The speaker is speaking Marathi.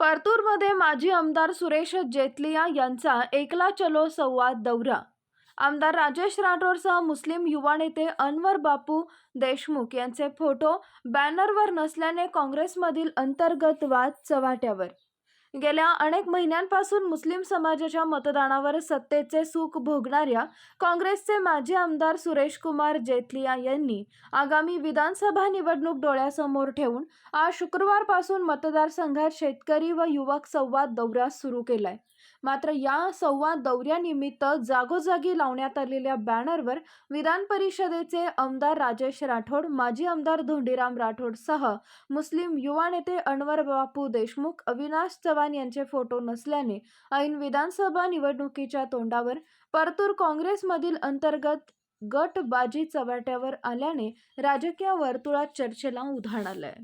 परतूरमध्ये माजी आमदार सुरेश जेतलिया यांचा एकला चलो संवाद दौरा. आमदार राजेश राठोडसह मुस्लिम युवा नेते अनवर बापू देशमुख यांचे फोटो बॅनरवर नसल्याने काँग्रेसमधील अंतर्गत वाद चव्हाट्यावर. गेल्या अनेक महिन्यांपासून मुस्लिम समाजाच्या मतदानावर सत्तेचे सुख भोगणाऱ्या काँग्रेसचे माजी आमदार सुरेश कुमार जेतलिया यांनी आगामी विधानसभा निवडणूक डोळ्यासमोर ठेवून आज शुक्रवारपासून मतदारसंघात शेतकरी व युवक संवाद दौरा सुरू केलाय. मात्र या संवाद दौऱ्यानिमित्त जागोजागी लावण्यात आलेल्या बॅनरवर विधान परिषदेचे आमदार राजेश राठोड माजी आमदार धोंडीराम राठोड सह मुस्लिम युवा नेते अनवर बापू देशमुख अविनाश चव्हाण यांचे फोटो नसल्याने ऐन विधानसभा निवडणुकीच्या तोंडावर परतूर काँग्रेसमधील अंतर्गत गट बाजी चव्हाट्यावर आल्याने राजकीय वर्तुळात चर्चेला उधाण आलंय.